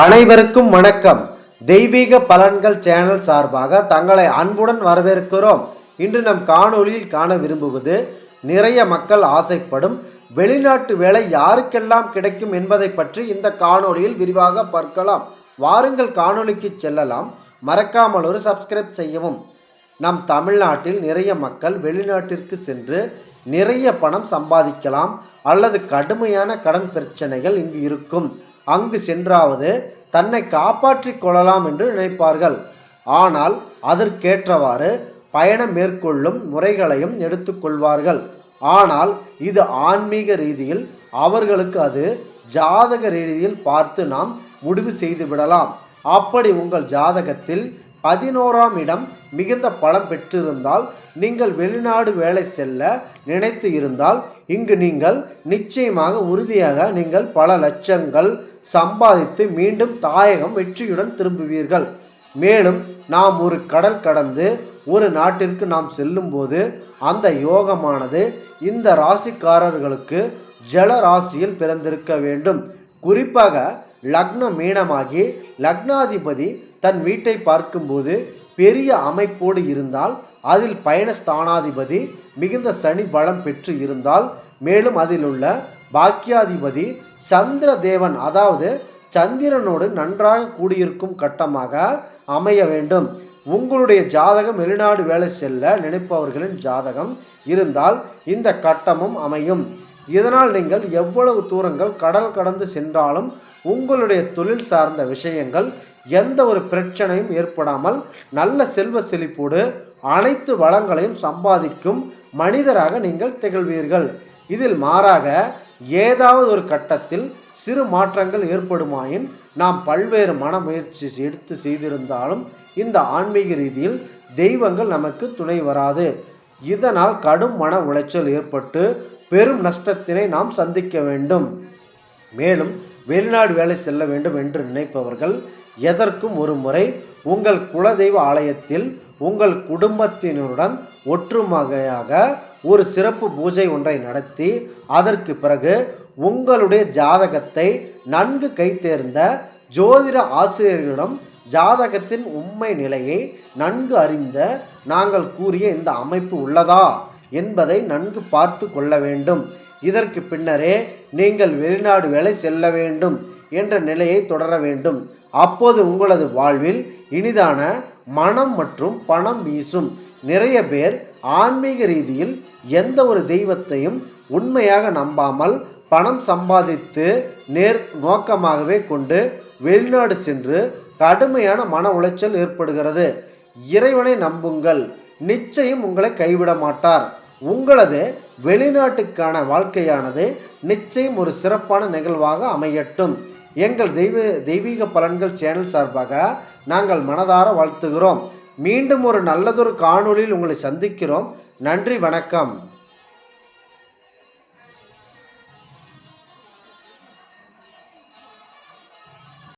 அனைவருக்கும் வணக்கம். தெய்வீக பலன்கள் சேனல் சார்பாக தங்களை அன்புடன் வரவேற்கிறோம். இன்று நம் காணொளியில் காண விரும்புவது நிறைய மக்கள் ஆசைப்படும் வெளிநாட்டு வேலை யாருக்கெல்லாம் கிடைக்கும் என்பதை பற்றி இந்த காணொளியில் விரிவாக பார்க்கலாம். வாருங்கள் காணொளிக்கு செல்லலாம். மறக்காமல் ஒரு சப்ஸ்கிரைப் செய்யவும். நம் தமிழ்நாட்டில் நிறைய மக்கள் வெளிநாட்டிற்கு சென்று நிறைய பணம் சம்பாதிக்கலாம் அல்லது கடுமையான கடன் பிரச்சனைகள் இங்கு இருக்கும். அங்கு சென்றாவது தன்னை காப்பாற்றிக் கொள்ளலாம் என்று நினைப்பார்கள். ஆனால் அதற்கேற்றவாறு பயணம் மேற்கொள்ளும் முறைகளையும் எடுத்துக்கொள்வார்கள் ஆனால் இது ஆன்மீக ரீதியில் அவர்களுக்கு அது ஜாதக ரீதியில் பார்த்து நாம் முடிவு செய்து விடலாம். அப்படி உங்கள் ஜாதகத்தில் பதினோராம் இடம் மிகுந்த பலம் பெற்றிருந்தால் நீங்கள் வெளிநாடு வேலை செல்ல நினைத்து இருந்தால் இங்கு நீங்கள் நிச்சயமாக உறுதியாக நீங்கள் பல லட்சங்கள் சம்பாதித்து மீண்டும் தாயகம் வெற்றியுடன் திரும்புவீர்கள். மேலும் நாம் ஒரு கடல் கடந்து ஒரு நாட்டிற்கு நாம் செல்லும்போது அந்த யோகமானது இந்த ராசிக்காரர்களுக்கு ஜல ராசியில் பிறந்திருக்க வேண்டும். குறிப்பாக லக்ன மீனமாகி லக்னாதிபதி தன் வீட்டை பார்க்கும்போது பெரிய அமைப்போடு இருந்தால் அதில் பயண ஸ்தானாதிபதி மிகுந்த சனி பலம் பெற்று இருந்தால் மேலும் அதில் உள்ள பாக்கியாதிபதி சந்திர தேவன் அதாவது சந்திரனோடு நன்றாக கூடியிருக்கும் கட்டமாக அமைய வேண்டும். உங்களுடைய ஜாதகம் வெளிநாடு வேலை செல்ல நினைப்பவர்களின் ஜாதகம் இருந்தால் இந்த கட்டமும் அமையும். இதனால் நீங்கள் எவ்வளவு தூரங்கள் கடல் கடந்து சென்றாலும் உங்களுடைய தொழில் சார்ந்த விஷயங்கள் எந்த ஒரு பிரச்சனையும் ஏற்படாமல் நல்ல செல்வ செழிப்போடு அனைத்து வளங்களையும் சம்பாதிக்கும் மனிதராக நீங்கள் திகழ்வீர்கள். இதில் மாறாக ஏதாவது ஒரு கட்டத்தில் சிறு மாற்றங்கள் ஏற்படுமாயின் நாம் பல்வேறு மன முயற்சி எடுத்து செய்திருந்தாலும் இந்த ஆன்மீக ரீதியில் தெய்வங்கள் நமக்கு துணை வராது. இதனால் கடும் மன உளைச்சல் ஏற்பட்டு பெரும் நஷ்டத்தினை நாம் சந்திக்க வேண்டும். மேலும் வெளிநாடு வேலை செல்ல வேண்டும் என்று நினைப்பவர்கள் எதற்கும் ஒரு முறை உங்கள் குலதெய்வ ஆலயத்தில் உங்கள் குடும்பத்தினருடன் ஒற்றுமையாக ஒரு சிறப்பு பூஜை ஒன்றை நடத்தி அதற்கு பிறகு உங்களுடைய ஜாதகத்தை நன்கு கைத்தேர்ந்த ஜோதிட ஆசிரியர்களிடம் ஜாதகத்தின் உண்மை நிலையை நன்கு அறிந்த நாங்கள் கூறிய இந்த அமைப்பு உள்ளதா என்பதை நன்கு பார்த்து கொள்ள வேண்டும். இதற்கு பின்னரே நீங்கள் வெளிநாடு வேலை செல்ல வேண்டும் என்ற நிலையை தொடர வேண்டும். அப்போது உங்களது வாழ்வில் இனிதான மனம் மற்றும் பணம் வீசும். நிறைய பேர் ஆன்மீக ரீதியில் எந்த ஒரு தெய்வத்தையும் உண்மையாக நம்பாமல் பணம் சம்பாதித்து நேர் நோக்கமாகவே கொண்டு வெளிநாடு சென்று கடுமையான மன உளைச்சல் ஏற்படுகிறது. இறைவனை நம்புங்கள். நிச்சயம் உங்களை கைவிட மாட்டார். உங்களது வெளிநாட்டுக்கான வாழ்க்கையானது நிச்சயம் ஒரு சிறப்பான நிகழ்வாக அமையட்டும். எங்கள் தெய்வ தெய்வீக பலன்கள் சேனல் சார்பாக நாங்கள் மனதார வாழ்த்துகிறோம். மீண்டும் ஒரு நல்லதொரு காணொளியில் உங்களை சந்திக்கிறோம். நன்றி வணக்கம்.